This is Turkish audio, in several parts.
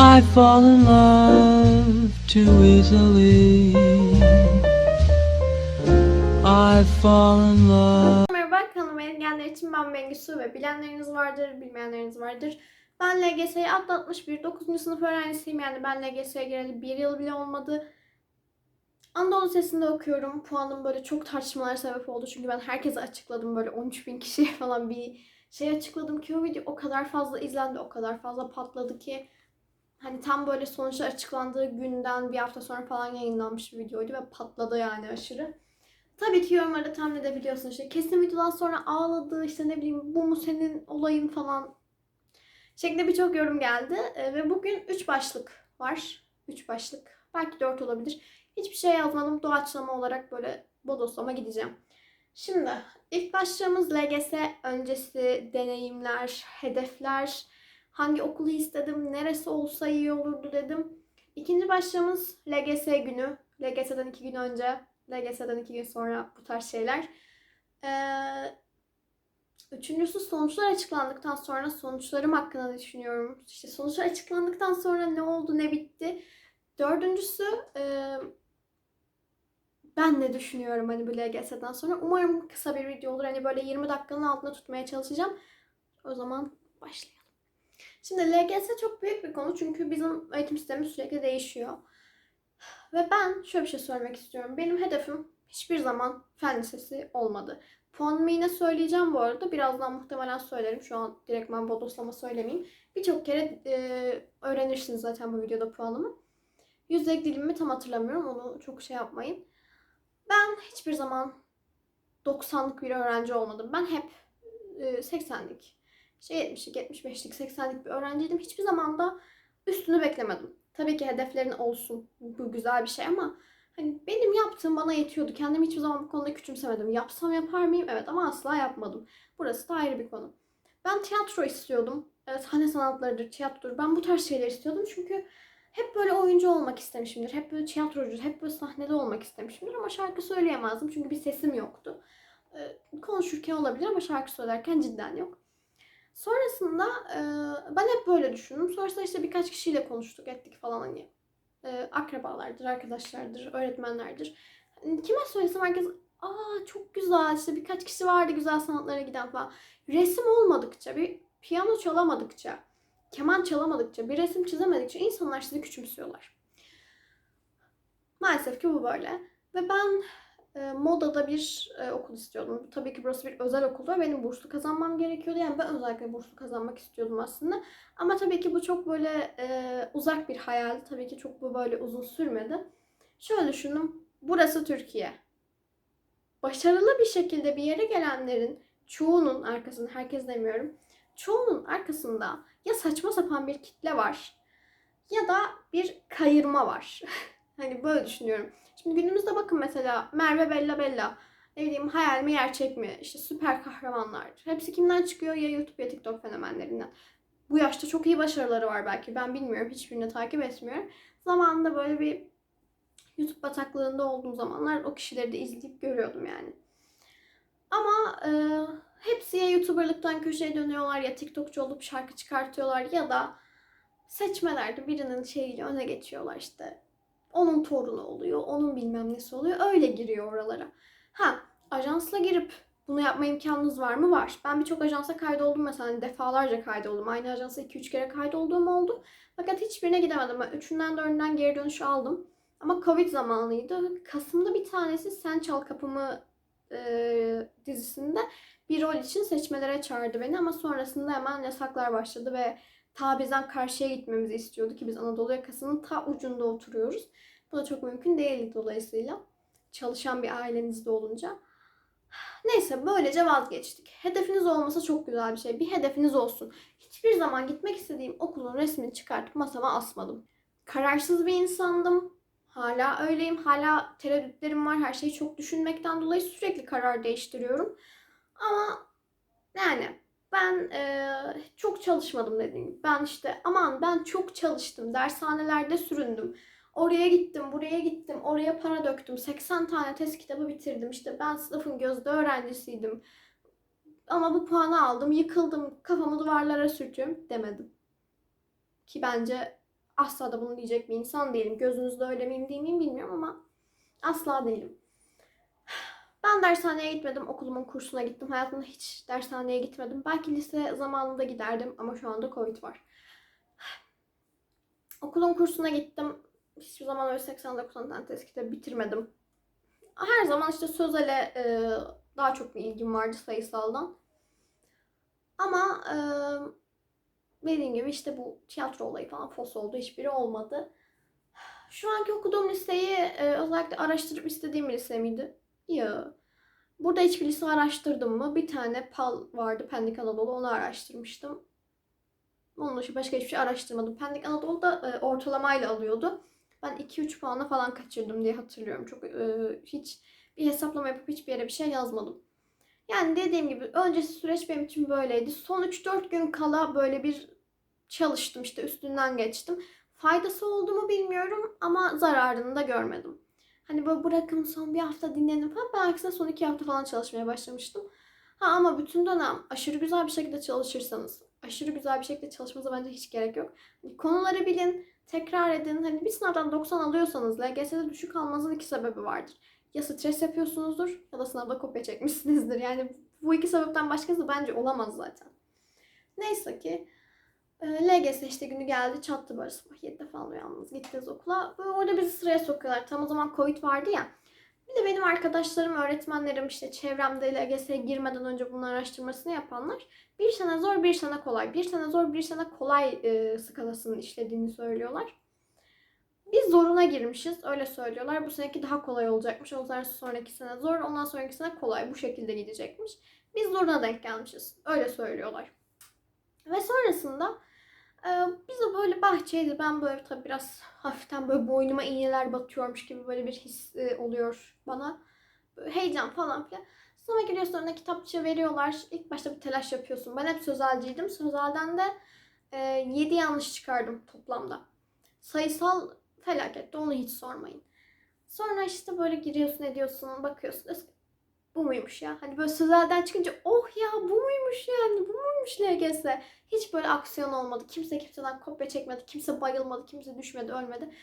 I fall in love too easily. I fall in love. Merhaba kanalıma yeni gelenler için ben Bengisu ve bilenleriniz vardır, bilmeyenleriniz vardır. Ben LGS'yi atlatmış bir 9. sınıf öğrencisiyim yani ben LGS'ye gireli bir yıl bile olmadı. Anadolu Lisesi'nde okuyorum. Puanım böyle çok tartışmalara sebep oldu. Çünkü ben herkese açıkladım böyle 13 bin kişiye falan bir şey açıkladım ki o video o kadar fazla izlendi, o kadar fazla patladı ki hani tam böyle sonuçlar açıklandığı günden bir hafta sonra falan yayınlanmış bir videoydu ve patladı yani aşırı. Tabii ki yorumlarda tahmin edebiliyorsun işte kesin videodan sonra ağladı işte ne bileyim bu mu senin olayın falan şeklinde birçok yorum geldi Ee, ve bugün 3 başlık var. 3 başlık belki 4 olabilir. Hiçbir şey yazmadım doğaçlama olarak böyle bodoslama gideceğim. Şimdi ilk başlığımız LGS öncesi deneyimler, hedefler, hangi okulu istedim, neresi olsa iyi olurdu dedim. İkinci başlığımız LGS günü. LGS'den iki gün önce LGS'den iki gün sonra bu tarz şeyler. Ee, üçüncüsü sonuçlar açıklandıktan sonra sonuçlarım hakkında düşünüyorum? İşte sonuçlar açıklandıktan sonra ne oldu, ne bitti? Dördüncüsü e, ben ne düşünüyorum hani bu LGS'den sonra. Umarım kısa bir video olur. Hani böyle 20 dakikanın altında tutmaya çalışacağım. O zaman başlayalım. Şimdi LGS çok büyük bir konu çünkü bizim eğitim sistemimiz sürekli değişiyor. Ve ben şöyle bir şey söylemek istiyorum. Benim hedefim hiçbir zaman fen lisesi olmadı. Puanımı yine söyleyeceğim bu arada. Birazdan muhtemelen söylerim. Şu an direktman bodoslama söylemeyeyim. Birçok kere e, öğrenirsiniz zaten bu videoda puanımı. Yüzdelik dilimimi tam hatırlamıyorum. Onu çok şey yapmayın. Ben hiçbir zaman 90'lık bir öğrenci olmadım. Ben hep e, 80'lik, şey 70'lik, 75'lik, 80'lik bir öğrenciydim. Hiçbir zaman da üstünü beklemedim. Tabii ki hedeflerin olsun. Bu güzel bir şey ama hani benim yaptığım bana yetiyordu. Kendimi hiçbir zaman bu konuda küçümsemedim. Yapsam yapar mıyım? Evet ama asla yapmadım. Burası da ayrı bir konu. Ben tiyatro istiyordum. Evet, sahne sanatlarıdır, tiyatrodur. Ben bu tarz şeyler istiyordum çünkü hep böyle oyuncu olmak istemişimdir. Hep böyle tiyatrocu, hep böyle sahnede olmak istemişimdir ama şarkı söyleyemezdim çünkü bir sesim yoktu. Ee, konuşurken olabilir ama şarkı söylerken cidden yok. Sonrasında e, ben hep böyle düşündüm. Sonrasında işte birkaç kişiyle konuştuk, ettik falan hani. E, akrabalardır, arkadaşlardır, öğretmenlerdir. Hani kime söylesem herkes aa çok güzel işte birkaç kişi vardı güzel sanatlara giden falan. Resim olmadıkça, bir piyano çalamadıkça, keman çalamadıkça, bir resim çizemedikçe insanlar sizi küçümsüyorlar. Maalesef ki bu böyle. Ve ben e, modada bir e, okul istiyordum. Tabii ki burası bir özel okul ve benim burslu kazanmam gerekiyordu. Yani ben özellikle burslu kazanmak istiyordum aslında. Ama tabii ki bu çok böyle e, uzak bir hayaldi. Tabii ki çok bu böyle uzun sürmedi. Şöyle düşündüm. Burası Türkiye. Başarılı bir şekilde bir yere gelenlerin çoğunun arkasında, herkes demiyorum, çoğunun arkasında ya saçma sapan bir kitle var ya da bir kayırma var. hani böyle düşünüyorum. Şimdi günümüzde bakın mesela Merve Bella Bella. Ne bileyim hayal mi gerçek mi? İşte süper kahramanlar. Hepsi kimden çıkıyor? Ya YouTube ya TikTok fenomenlerinden. Bu yaşta çok iyi başarıları var belki. Ben bilmiyorum. Hiçbirini takip etmiyorum. Zamanında böyle bir YouTube bataklığında olduğum zamanlar o kişileri de izleyip görüyordum yani. Ama e, hepsi ya YouTuber'lıktan köşeye dönüyorlar ya TikTokçu olup şarkı çıkartıyorlar ya da seçmelerde birinin şeyiyle öne geçiyorlar işte onun torunu oluyor, onun bilmem nesi oluyor. Öyle giriyor oralara. Ha, ajansla girip bunu yapma imkanınız var mı? Var. Ben birçok ajansa kaydoldum mesela hani defalarca kaydoldum. Aynı ajansa 2-3 kere kaydolduğum oldu. Fakat hiçbirine gidemedim. Üçünden dördünden geri dönüş aldım. Ama Covid zamanıydı. Kasım'da bir tanesi Sen Çal Kapımı e, dizisinde bir rol için seçmelere çağırdı beni ama sonrasında hemen yasaklar başladı ve ta bizden karşıya gitmemizi istiyordu ki biz Anadolu yakasının ta ucunda oturuyoruz. Bu da çok mümkün değildi dolayısıyla. Çalışan bir ailenizde olunca. Neyse böylece vazgeçtik. Hedefiniz olması çok güzel bir şey. Bir hedefiniz olsun. Hiçbir zaman gitmek istediğim okulun resmini çıkartıp masama asmadım. Kararsız bir insandım. Hala öyleyim. Hala tereddütlerim var. Her şeyi çok düşünmekten dolayı sürekli karar değiştiriyorum. Ama yani ben e, çok çalışmadım dediğim. Ben işte aman ben çok çalıştım. Dershanelerde süründüm. Oraya gittim, buraya gittim, oraya para döktüm. 80 tane test kitabı bitirdim. İşte ben sınıfın gözde öğrencisiydim. Ama bu puanı aldım, yıkıldım, kafamı duvarlara sürtüyorum demedim. Ki bence asla da bunu diyecek bir insan değilim. Gözünüzde öyle miyim değil miyim bilmiyorum ama asla değilim. Ben dershaneye gitmedim. Okulumun kursuna gittim. Hayatımda hiç dershaneye gitmedim. Belki lise zamanında giderdim ama şu anda Covid var. Okulun kursuna gittim. Hiçbir zaman öyle 89 tane test kitabı bitirmedim. Her zaman işte sözele e, daha çok bir ilgim vardı sayısaldan. Ama e, dediğim gibi işte bu tiyatro olayı falan fos oldu. Hiçbiri olmadı. Şu anki okuduğum liseyi e, özellikle araştırıp istediğim bir lise miydi? Ya. Burada hiçbir lise araştırdım mı? Bir tane PAL vardı Pendik Anadolu onu araştırmıştım. Onun dışında başka hiçbir şey araştırmadım. Pendik Anadolu'da e, ortalamayla alıyordu. Ben 2-3 puanla falan kaçırdım diye hatırlıyorum. Çok e, hiç bir hesaplama yapıp hiçbir yere bir şey yazmadım. Yani dediğim gibi öncesi süreç benim için böyleydi. Son 3-4 gün kala böyle bir çalıştım işte üstünden geçtim. Faydası oldu mu bilmiyorum ama zararını da görmedim. Hani böyle bırakın son bir hafta dinledim falan. Ben aksine son iki hafta falan çalışmaya başlamıştım. Ha ama bütün dönem aşırı güzel bir şekilde çalışırsanız, aşırı güzel bir şekilde çalışmanıza bence hiç gerek yok. Hani konuları bilin, tekrar edin. Hani bir sınavdan 90 alıyorsanız LGS'de düşük almanızın iki sebebi vardır. Ya stres yapıyorsunuzdur ya da sınavda kopya çekmişsinizdir. Yani bu iki sebepten başkası bence olamaz zaten. Neyse ki LGS işte günü geldi çattı böyle sabah 7'de falan uyandınız gittiniz okula. Böyle orada bizi sıraya sokuyorlar. Tam o zaman Covid vardı ya. Bir de benim arkadaşlarım, öğretmenlerim işte çevremde LGS'ye girmeden önce bunun araştırmasını yapanlar bir sene zor bir sene kolay, bir sene zor bir sene kolay e, skalasının işlediğini söylüyorlar. Biz zoruna girmişiz öyle söylüyorlar. Bu seneki daha kolay olacakmış. Ondan sonraki sene zor, ondan sonraki sene kolay. Bu şekilde gidecekmiş. Biz zoruna denk gelmişiz. Öyle söylüyorlar. Ve sonrasında e, bize böyle bahçeydi. Ben böyle tabii biraz hafiften böyle boynuma iğneler batıyormuş gibi böyle bir his e, oluyor bana. Böyle heyecan falan filan. Sonra geliyorsun önüne kitapçı veriyorlar. İlk başta bir telaş yapıyorsun. Ben hep sözelciydim. Sözelden de e, 7 yanlış çıkardım toplamda. Sayısal felaketti. Onu hiç sormayın. Sonra işte böyle giriyorsun ediyorsun bakıyorsun. Bu muymuş ya? Hani böyle sözelden çıkınca oh ya bu muymuş yani bu muymuş LGS? Hiç böyle aksiyon olmadı. Kimse kimseden kopya çekmedi. Kimse bayılmadı. Kimse düşmedi ölmedi.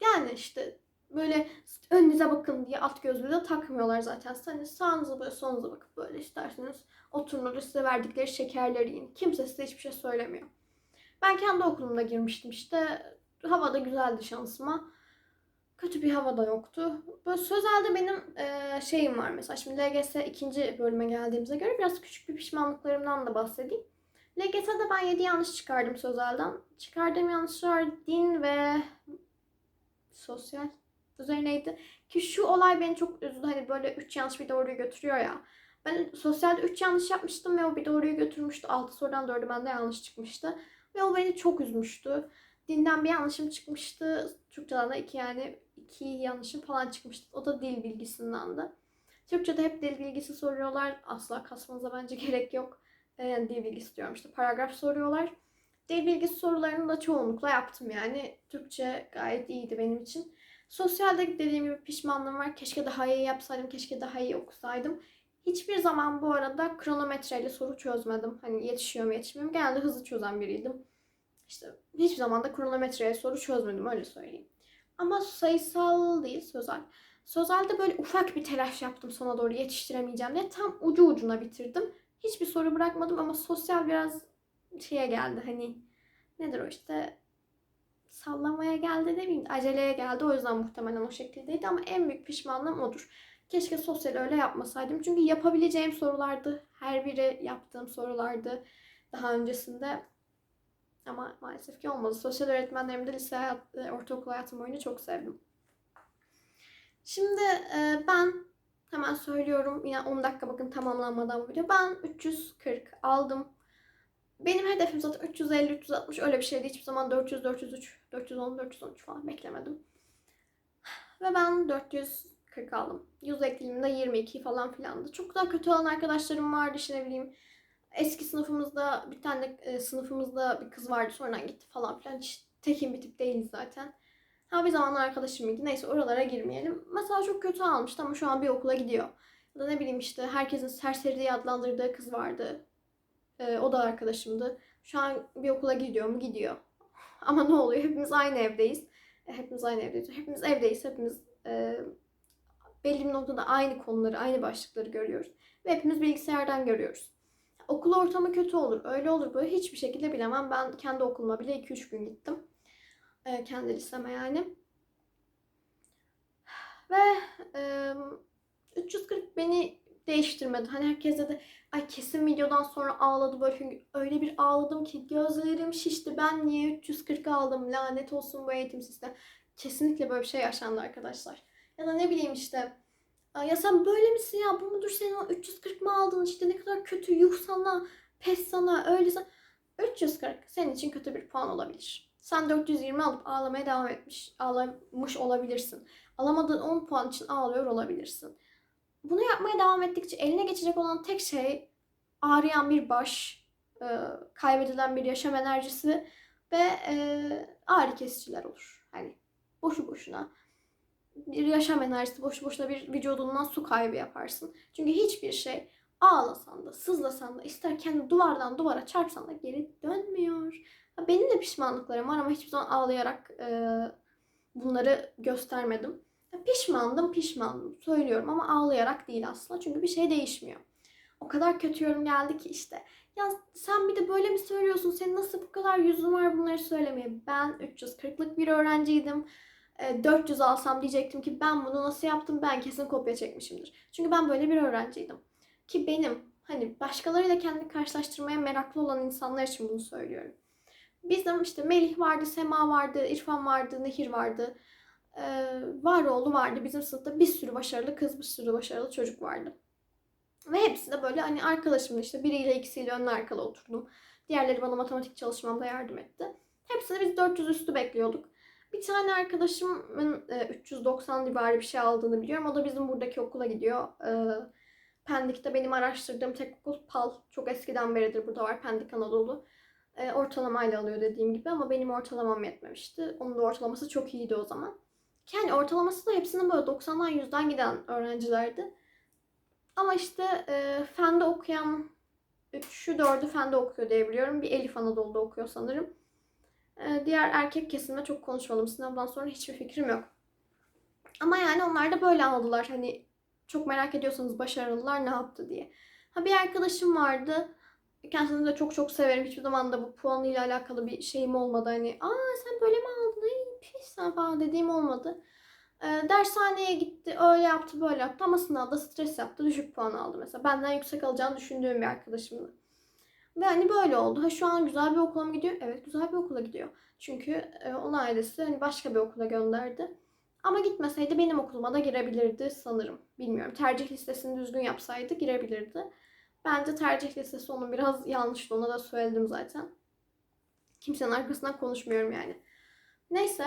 Yani işte böyle önünüze bakın diye alt gözlüğü de takmıyorlar zaten. Hani sağınıza böyle solunuza bakıp böyle isterseniz oturun orada size verdikleri şekerleri yiyin. Kimse size hiçbir şey söylemiyor. Ben kendi okulumda girmiştim işte. Hava da güzeldi şansıma. Kötü bir hava da yoktu. Böyle sözelde benim e, şeyim var mesela. Şimdi LGS ikinci bölüme geldiğimize göre biraz küçük bir pişmanlıklarımdan da bahsedeyim. LGS'de ben 7 yanlış çıkardım sözelden. Çıkardığım yanlışlar din ve sosyal üzerineydi. Ki şu olay beni çok üzdü. Hani böyle 3 yanlış bir doğruyu götürüyor ya. Ben sosyalde 3 yanlış yapmıştım ve o bir doğruyu götürmüştü. 6 sorudan 4'ü bende yanlış çıkmıştı. Ve o beni çok üzmüştü. Dinden bir yanlışım çıkmıştı. Türkçeden de iki yani iki yanlışım falan çıkmıştı. O da dil bilgisindendi. Türkçe'de hep dil bilgisi soruyorlar. Asla kasmanıza bence gerek yok. Ee, Yani dil bilgisi diyorum işte paragraf soruyorlar. Dil bilgisi sorularını da çoğunlukla yaptım yani. Türkçe gayet iyiydi benim için. Sosyalde dediğim gibi pişmanlığım var. Keşke daha iyi yapsaydım, keşke daha iyi okusaydım. Hiçbir zaman bu arada kronometreyle soru çözmedim. Hani yetişiyor mu yetişmiyor mu? Genelde hızlı çözen biriydim. İşte hiçbir zaman da kronometreye soru çözmedim öyle söyleyeyim. Ama sayısal değil sözel. Sözelde böyle ufak bir telaş yaptım sona doğru yetiştiremeyeceğim diye. Tam ucu ucuna bitirdim. Hiçbir soru bırakmadım ama sosyal biraz şeye geldi hani nedir o işte sallamaya geldi demeyeyim de aceleye geldi. O yüzden muhtemelen o şekildeydi ama en büyük pişmanlığım odur. Keşke sosyal öyle yapmasaydım. Çünkü yapabileceğim sorulardı. Her biri yaptığım sorulardı daha öncesinde. Ama maalesef ki olmadı. Sosyal öğretmenlerimi de lise hayat, e, ortaokul hayatım boyunca çok sevdim. Şimdi e, ben hemen söylüyorum. Yine 10 dakika bakın tamamlanmadan bu video. Ben 340 aldım. Benim hedefim zaten 350, 360 öyle bir şeydi. Hiçbir zaman 400, 403, 410, 413 falan beklemedim. Ve ben 440 aldım. Yüz eklimde 22 falan filandı. Çok daha kötü olan arkadaşlarım vardı işte ne bileyim. Eski sınıfımızda bir tane e, sınıfımızda bir kız vardı sonradan gitti falan filan. Hiç tekin bir tip değiliz zaten. Ha bir zamanlar arkadaşım mıydı? Neyse oralara girmeyelim. Mesela çok kötü almıştı ama şu an bir okula gidiyor. Ya da ne bileyim işte herkesin serseri diye adlandırdığı kız vardı. Ee, o da arkadaşımdı. Şu an bir okula gidiyor mu? Gidiyor. Ama ne oluyor? Hepimiz aynı evdeyiz. E, Hepimiz aynı evdeyiz. Hepimiz evdeyiz. Hepimiz e, belli bir noktada aynı konuları, aynı başlıkları görüyoruz. Ve hepimiz bilgisayardan görüyoruz. Okul ortamı kötü olur, öyle olur, böyle hiçbir şekilde bilemem. Ben kendi okuluma bile 2-3 gün gittim. E, kendi liseme yani. Ve e, 340 beni değiştirmedi. Hani herkes dedi ay kesin videodan sonra ağladı böyle çünkü öyle bir ağladım ki gözlerim şişti. Ben niye 340 aldım? Lanet olsun bu eğitim sistemi. Kesinlikle böyle bir şey yaşandı arkadaşlar. Ya da ne bileyim işte "Ay ya sen böyle misin ya bu mudur senin o 340 mı aldın işte ne kadar kötü yuh sana pes sana öyle sen 340 senin için kötü bir puan olabilir. Sen 420 alıp ağlamaya devam etmiş, ağlamış olabilirsin. Alamadığın 10 puan için ağlıyor olabilirsin. Bunu yapmaya devam ettikçe eline geçecek olan tek şey ağrıyan bir baş, e, kaybedilen bir yaşam enerjisi ve e, ağrı kesiciler olur. Hani boşu boşuna bir yaşam enerjisi, boşu boşuna bir vücudundan su kaybı yaparsın. Çünkü hiçbir şey ağlasan da, sızlasan da, ister kendi duvardan duvara çarpsan da geri dönmüyor. Benim de pişmanlıklarım var ama hiçbir zaman ağlayarak e, bunları göstermedim. Pişmandım, pişmandım. Söylüyorum ama ağlayarak değil aslında. Çünkü bir şey değişmiyor. O kadar kötü yorum geldi ki işte. Ya sen bir de böyle mi söylüyorsun? Senin nasıl bu kadar yüzün var bunları söylemeye? Ben 340'lık bir öğrenciydim. E, 400 alsam diyecektim ki ben bunu nasıl yaptım? Ben kesin kopya çekmişimdir. Çünkü ben böyle bir öğrenciydim. Ki benim hani başkalarıyla kendini karşılaştırmaya meraklı olan insanlar için bunu söylüyorum. Bizim işte Melih vardı, Sema vardı, İrfan vardı, Nehir vardı e, Varoğlu vardı. Bizim sınıfta bir sürü başarılı kız, bir sürü başarılı çocuk vardı. Ve hepsi de böyle hani arkadaşımdı işte biriyle ikisiyle önlü arkalı oturdum. Diğerleri bana matematik çalışmamda yardım etti. Hepsini biz 400 üstü bekliyorduk. Bir tane arkadaşımın e, 390 civarı bir şey aldığını biliyorum. O da bizim buradaki okula gidiyor. E, Pendik'te benim araştırdığım tek okul PAL. Çok eskiden beridir burada var Pendik Anadolu. E, ortalamayla alıyor dediğim gibi ama benim ortalamam yetmemişti. Onun da ortalaması çok iyiydi o zaman. Yani ortalaması da hepsinin böyle 90'dan 100'den giden öğrencilerdi. Ama işte e, fende okuyan 3'ü 4'ü fende okuyor diye biliyorum. Bir Elif Anadolu'da okuyor sanırım. E, diğer erkek kesimde çok konuşmadım. Sınavdan sonra hiçbir fikrim yok. Ama yani onlar da böyle aldılar. Hani çok merak ediyorsanız başarılılar ne yaptı diye. Ha bir arkadaşım vardı. Kendisini de çok çok severim. Hiçbir zaman da bu puanıyla alakalı bir şeyim olmadı. Hani aa sen böyle mi aldın? Ay pis sen falan dediğim olmadı. Ee, dershaneye gitti, öyle yaptı, böyle yaptı ama sınavda stres yaptı, düşük puan aldı mesela. Benden yüksek alacağını düşündüğüm bir arkadaşımdı. Ve hani böyle oldu. Ha şu an güzel bir okula mı gidiyor? Evet güzel bir okula gidiyor. Çünkü e, onun ailesi hani başka bir okula gönderdi. Ama gitmeseydi benim okuluma da girebilirdi sanırım. Bilmiyorum. Tercih listesini düzgün yapsaydı girebilirdi. Bence tercih listesi onun biraz yanlıştı. Ona da söyledim zaten. Kimsenin arkasından konuşmuyorum yani. Neyse.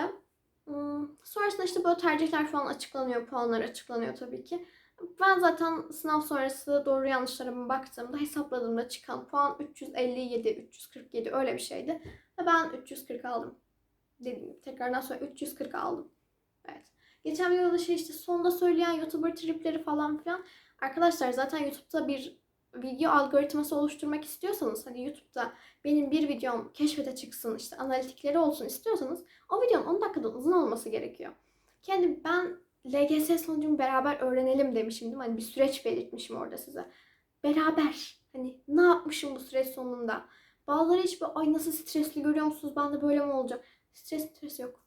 Hmm, Sonrasında işte böyle tercihler falan açıklanıyor. Puanlar açıklanıyor tabii ki. Ben zaten sınav sonrası doğru yanlışlarıma baktığımda hesapladığımda çıkan puan 357, 347 öyle bir şeydi. Ve ben 340 aldım. Dediğim gibi tekrardan sonra 340 aldım. Evet. Geçen videoda şey işte sonda söyleyen YouTuber tripleri falan filan. Arkadaşlar zaten YouTube'da bir video algoritması oluşturmak istiyorsanız hani YouTube'da benim bir videom keşfete çıksın işte analitikleri olsun istiyorsanız o videonun 10 dakikadan uzun olması gerekiyor. Kendi ben LGS sonucumu beraber öğrenelim demişim değil mi? Hani bir süreç belirtmişim orada size. Beraber hani ne yapmışım bu süreç sonunda? Bazıları hiç böyle ay nasıl stresli görüyor musunuz? Ben de böyle mi olacak? Stres stres yok.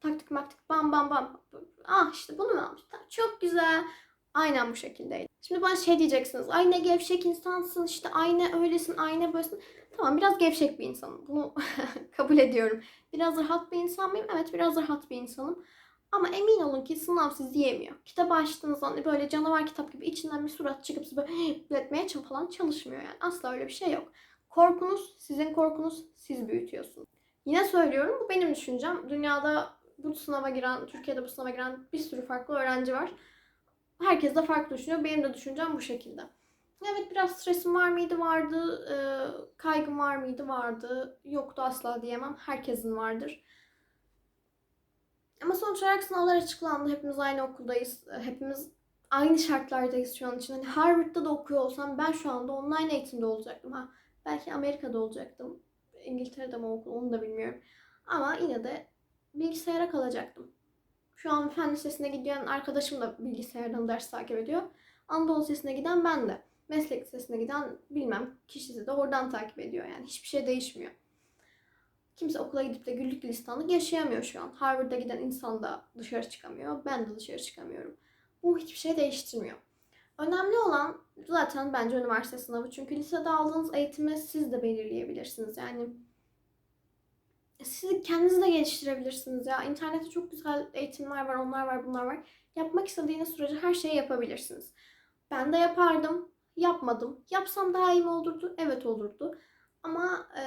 Taktik maktik bam bam bam. Ah işte bunu mu almışlar? Çok güzel. Aynen bu şekildeydi. Şimdi bana şey diyeceksiniz. Ay ne gevşek insansın işte aynı öylesin aynı böylesin. Tamam biraz gevşek bir insanım. Bunu kabul ediyorum. Biraz rahat bir insan mıyım? Evet biraz rahat bir insanım. Ama emin olun ki sınav sizi yemiyor. Kitabı açtığınızda hani böyle canavar kitap gibi içinden bir surat çıkıp sizi böyle etmeye falan çalışmıyor yani. Asla öyle bir şey yok. Korkunuz, sizin korkunuz, siz büyütüyorsunuz. Yine söylüyorum bu benim düşüncem. Dünyada bu sınava giren, Türkiye'de bu sınava giren bir sürü farklı öğrenci var. Herkes de farklı düşünüyor. Benim de düşüncem bu şekilde. Evet biraz stresim var mıydı? Vardı. Ee, kaygım var mıydı? Vardı. Yoktu asla diyemem. Herkesin vardır. Ama sonuç olarak sınavlar açıklandı. Hepimiz aynı okuldayız. Hepimiz aynı şartlardayız şu an için. Hani Harvard'da da okuyor olsam ben şu anda online eğitimde olacaktım. Ha, belki Amerika'da olacaktım. İngiltere'de mi okul onu da bilmiyorum. Ama yine de bilgisayara kalacaktım. Şu an fen lisesine giden arkadaşım da bilgisayardan ders takip ediyor. Anadolu Lisesi'ne giden ben de. Meslek lisesine giden bilmem kişisi de oradan takip ediyor yani. Hiçbir şey değişmiyor. Kimse okula gidip de güllük gülistanlık yaşayamıyor şu an. Harvard'a giden insan da dışarı çıkamıyor. Ben de dışarı çıkamıyorum. Bu hiçbir şey değiştirmiyor. Önemli olan zaten bence üniversite sınavı. Çünkü lisede aldığınız eğitimi siz de belirleyebilirsiniz. Yani siz kendinizi de geliştirebilirsiniz ya. İnternette çok güzel eğitimler var, onlar var, bunlar var. Yapmak istediğiniz sürece her şeyi yapabilirsiniz. Ben de yapardım, yapmadım. Yapsam daha iyi mi olurdu? Evet olurdu. Ama e,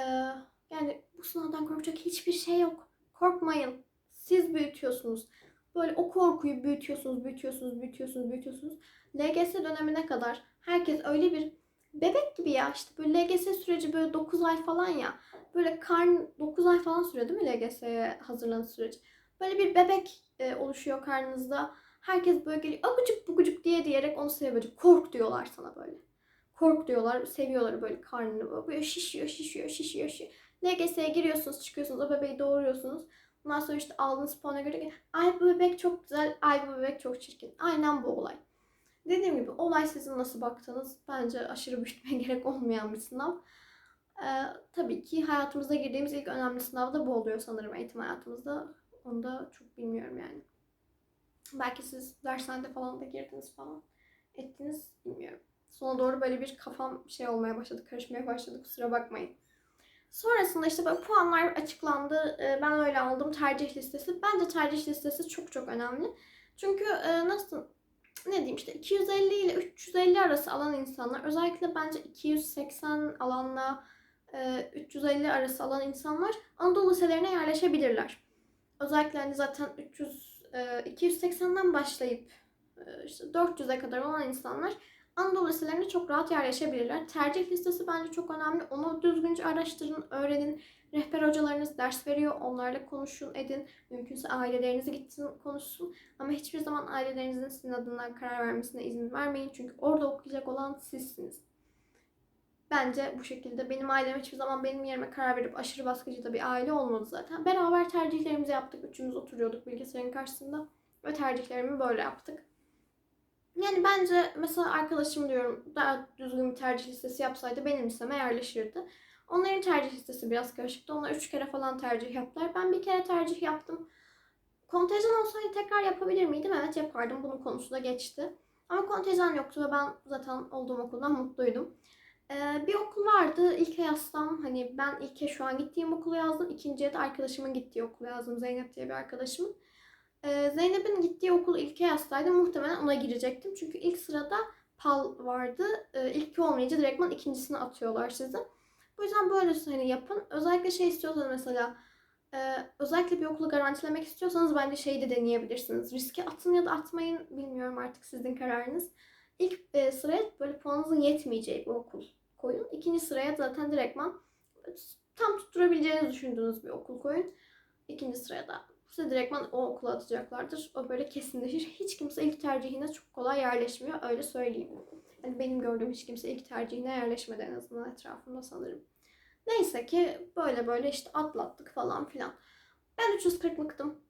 yani bu sınavdan korkacak hiçbir şey yok. Korkmayın. Siz büyütüyorsunuz. Böyle o korkuyu büyütüyorsunuz, büyütüyorsunuz, büyütüyorsunuz, büyütüyorsunuz. LGS dönemine kadar herkes öyle bir bebek gibi ya işte böyle LGS süreci böyle 9 ay falan ya. Böyle karn 9 ay falan sürüyor değil mi LGS'ye hazırlanış süreci? Böyle bir bebek e, oluşuyor karnınızda. Herkes böyle geliyor abucuk bugucuk diye diyerek onu seviyor. Kork diyorlar sana böyle. Kork diyorlar, seviyorlar böyle karnını. Böyle şişiyor, şişiyor, şişiyor, şişiyor. LGS'ye giriyorsunuz, çıkıyorsunuz, o bebeği doğuruyorsunuz. Ondan sonra işte aldığınız puana göre ay bu bebek çok güzel, ay bu bebek çok çirkin. Aynen bu olay. Dediğim gibi olay sizin nasıl baktığınız bence aşırı büyütmeye gerek olmayan bir sınav. Ee, tabii ki hayatımıza girdiğimiz ilk önemli sınav da bu oluyor sanırım eğitim hayatımızda. Onu da çok bilmiyorum yani. Belki siz dershanede falan da girdiniz falan. Ettiniz bilmiyorum. Sona doğru böyle bir kafam şey olmaya başladı, karışmaya başladı kusura bakmayın. Sonrasında işte böyle puanlar açıklandı. Ee, Ben öyle aldım tercih listesi. Bence tercih listesi çok çok önemli. Çünkü e, nasıl ne diyeyim işte 250 ile 350 arası alan insanlar özellikle bence 280 alanla e, 350 arası alan insanlar Anadolu liselerine yerleşebilirler. Özellikle hani zaten 300 e, 280'den başlayıp e, işte 400'e kadar olan insanlar Anadolu liselerine çok rahat yerleşebilirler. Tercih listesi bence çok önemli. Onu düzgünce araştırın, öğrenin. Rehber hocalarınız ders veriyor. Onlarla konuşun, edin. Mümkünse ailelerinize gitsin, konuşsun. Ama hiçbir zaman ailelerinizin sizin adından karar vermesine izin vermeyin. Çünkü orada okuyacak olan sizsiniz. Bence bu şekilde. Benim ailem hiçbir zaman benim yerime karar verip aşırı baskıcı da bir aile olmadı zaten. Beraber tercihlerimizi yaptık. Üçümüz oturuyorduk bilgisayarın karşısında. Ve tercihlerimi böyle yaptık. Yani bence mesela arkadaşım diyorum daha düzgün bir tercih listesi yapsaydı benim listeme yerleşirdi. Onların tercih listesi biraz karışıktı. Onlar üç kere falan tercih yaptılar. Ben bir kere tercih yaptım. Kontenjan olsaydı tekrar yapabilir miydim? Evet yapardım. Bunun konusu da geçti. Ama kontenjan yoktu ve ben zaten olduğum okuldan mutluydum. Ee, bir okul vardı. İlk yazsam hani ben ilk şu an gittiğim okulu yazdım. İkinciye de arkadaşımın gittiği okulu yazdım. Zeynep diye bir arkadaşımın. Ee, Zeynep'in gittiği okul ilke yazsaydı muhtemelen ona girecektim. Çünkü ilk sırada PAL vardı. Ee, ilki olmayınca direktman ikincisine atıyorlar sizi. Bu yüzden böyle hani yapın. Özellikle şey istiyorsanız mesela e, özellikle bir okulu garantilemek istiyorsanız bence şeyi de deneyebilirsiniz. Riske atın ya da atmayın bilmiyorum artık sizin kararınız. İlk e, sıraya böyle puanınızın yetmeyeceği bir okul koyun. İkinci sıraya zaten direktman tam tutturabileceğinizi düşündüğünüz bir okul koyun. İkinci sıraya da size direktman o okula atacaklardır. O böyle kesinleşir. Hiç kimse ilk tercihine çok kolay yerleşmiyor. Öyle söyleyeyim. Yani benim gördüğüm hiç kimse ilk tercihine yerleşmedi en azından etrafımda sanırım. Neyse ki böyle böyle işte atlattık falan filan. Ben 340'lıktım.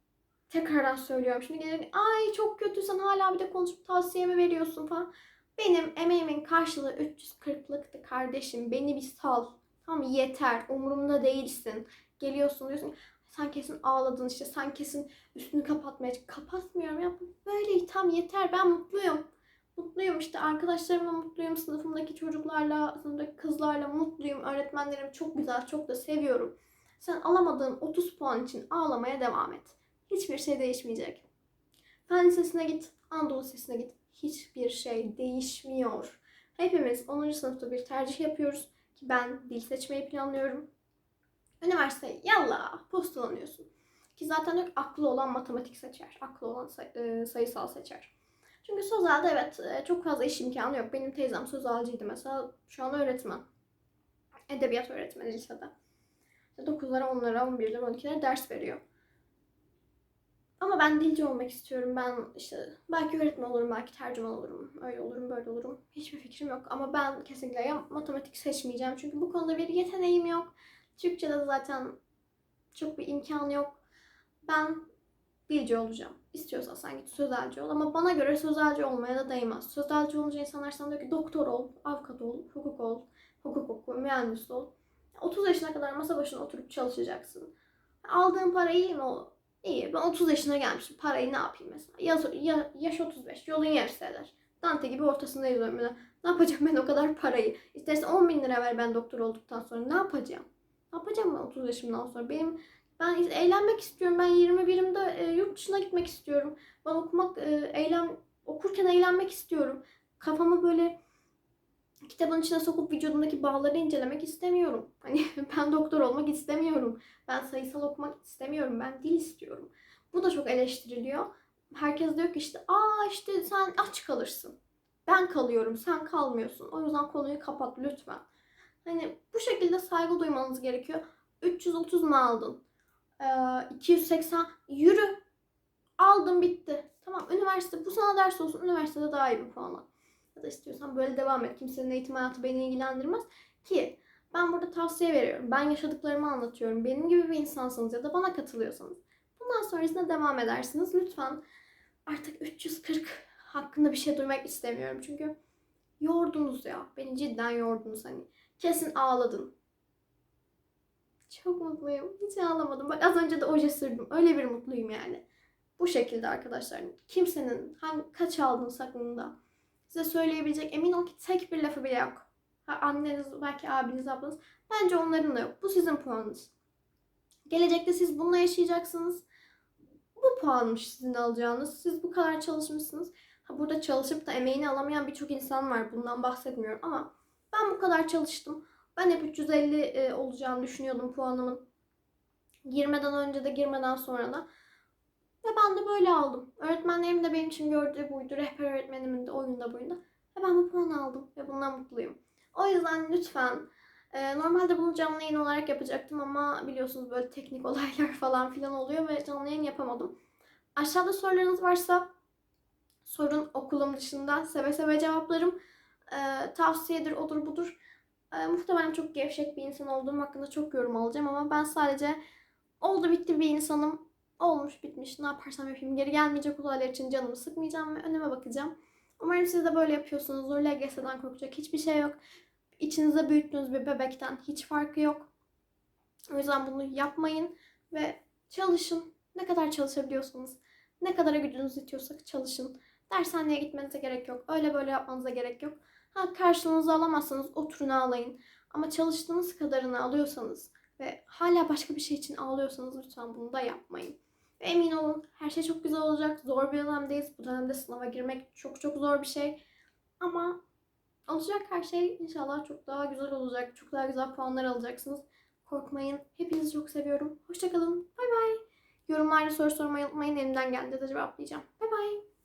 Tekrardan söylüyorum. Şimdi gelir ay çok kötü sen hala bir de konuşup tavsiyemi veriyorsun falan. Benim emeğimin karşılığı 340'lıktı kardeşim. Beni bir sal. Tamam yeter. Umurumda değilsin. Geliyorsun diyorsun sen kesin ağladın işte sen kesin üstünü kapatmaya kapatmıyorum ya böyle tam yeter ben mutluyum. Mutluyum işte arkadaşlarımla mutluyum sınıfımdaki çocuklarla sınıftaki kızlarla mutluyum öğretmenlerimi çok güzel çok da seviyorum. Sen alamadığın 30 puan için ağlamaya devam et. Hiçbir şey değişmeyecek. Fen lisesine git Anadolu Lisesi'ne git. Hiçbir şey değişmiyor. Hepimiz 10. sınıfta bir tercih yapıyoruz ki ben dil seçmeyi planlıyorum Üniversite yallah postalanıyorsun. Ki zaten yok aklı olan matematik seçer. Aklı olan say- e, sayısal seçer. Çünkü sözelde evet e, çok fazla iş imkanı yok. Benim teyzem sözelciydi mesela. Şu an öğretmen. Edebiyat öğretmeni lisede. 9'lara, 10'lara, 11'lere, 12'lere ders veriyor. Ama ben dilci olmak istiyorum. Ben işte belki öğretmen olurum, belki tercüman olurum. Öyle olurum, böyle olurum. Hiçbir fikrim yok. Ama ben kesinlikle ya matematik seçmeyeceğim. Çünkü bu konuda bir yeteneğim yok. Türkçe'de zaten çok bir imkanı yok. Ben dilci olacağım. İstiyorsan sen git sözelci ol ama bana göre sözelci olmaya da değmez. Sözelci olunca insanlar sana diyor ki doktor ol, avukat ol, hukuk ol, hukuk oku, mühendis ol. 30 yaşına kadar masa başına oturup çalışacaksın. Aldığın para iyi mi? İyi. Ben 30 yaşına gelmişim. Parayı ne yapayım mesela? Yaş, ya- yaş 35. Yolun yarısı eder. Dante gibi ortasındayız ömrümde. Ne yapacağım ben o kadar parayı? İstersen 10 bin lira ver ben doktor olduktan sonra. Ne yapacağım? Ne yapacağım ben 30 yaşımdan sonra? Benim ben eğlenmek istiyorum. Ben 21'imde e, yurt dışına gitmek istiyorum. Ben okumak, e, eğlen, okurken eğlenmek istiyorum. Kafamı böyle kitabın içine sokup vücudumdaki bağları incelemek istemiyorum. Hani ben doktor olmak istemiyorum. Ben sayısal okumak istemiyorum. Ben dil istiyorum. Bu da çok eleştiriliyor. Herkes diyor ki işte aa işte sen aç kalırsın. Ben kalıyorum, sen kalmıyorsun. O yüzden konuyu kapat lütfen. Hani bu şekilde saygı duymanız gerekiyor. 330 mu aldın? Ee, 280 yürü. Aldım bitti. Tamam üniversite bu sana ders olsun. Üniversitede daha iyi bir puan al. Ya da istiyorsan böyle devam et. Kimsenin eğitim hayatı beni ilgilendirmez. Ki ben burada tavsiye veriyorum. Ben yaşadıklarımı anlatıyorum. Benim gibi bir insansınız ya da bana katılıyorsanız. Bundan sonrasında devam edersiniz. Lütfen artık 340 hakkında bir şey duymak istemiyorum. Çünkü yordunuz ya. Beni cidden yordunuz hani. Kesin ağladın. Çok mutluyum. Hiç ağlamadım. Bak az önce de oje sürdüm. Öyle bir mutluyum yani. Bu şekilde arkadaşlar. Kimsenin hangi, kaç aldığın aklında size söyleyebilecek emin ol ki tek bir lafı bile yok. Ha, anneniz, belki abiniz, ablanız. Bence onların da yok. Bu sizin puanınız. Gelecekte siz bununla yaşayacaksınız. Bu puanmış sizin alacağınız. Siz bu kadar çalışmışsınız. Ha, burada çalışıp da emeğini alamayan birçok insan var. Bundan bahsetmiyorum ama ben bu kadar çalıştım. Ben hep 350 e, olacağını düşünüyordum puanımın. Girmeden önce de girmeden sonra da. Ve ben de böyle aldım. Öğretmenlerim de benim için gördüğü buydu. Rehber öğretmenimin de oyunda buydu. Ve ben bu puanı aldım ve bundan mutluyum. O yüzden lütfen e, normalde bunu canlı yayın olarak yapacaktım ama biliyorsunuz böyle teknik olaylar falan filan oluyor ve canlı yayın yapamadım. Aşağıda sorularınız varsa sorun okulum dışında seve seve cevaplarım. E, tavsiyedir, odur budur. E, muhtemelen çok gevşek bir insan olduğum hakkında çok yorum alacağım ama ben sadece oldu bitti bir insanım. Olmuş bitmiş ne yaparsam yapayım geri gelmeyecek olaylar için canımı sıkmayacağım ve önüme bakacağım. Umarım siz de böyle yapıyorsunuzdur. LGS'den korkacak hiçbir şey yok. İçinizde büyüttüğünüz bir bebekten hiç farkı yok. O yüzden bunu yapmayın ve çalışın. Ne kadar çalışabiliyorsanız, ne kadar gücünüz yetiyorsa çalışın. Dershaneye gitmenize gerek yok. Öyle böyle yapmanıza gerek yok. Ha karşılığınızı alamazsanız oturun ağlayın. Ama çalıştığınız kadarını alıyorsanız ve hala başka bir şey için ağlıyorsanız lütfen bunu da yapmayın. Ve emin olun her şey çok güzel olacak. Zor bir dönemdeyiz. Bu dönemde sınava girmek çok çok zor bir şey. Ama olacak her şey inşallah çok daha güzel olacak. Çok daha güzel puanlar alacaksınız. Korkmayın. Hepinizi çok seviyorum. Hoşçakalın. Bay bay. Yorumlarda soru sormayı unutmayın. Elimden geldiğince cevaplayacağım. Bay bay.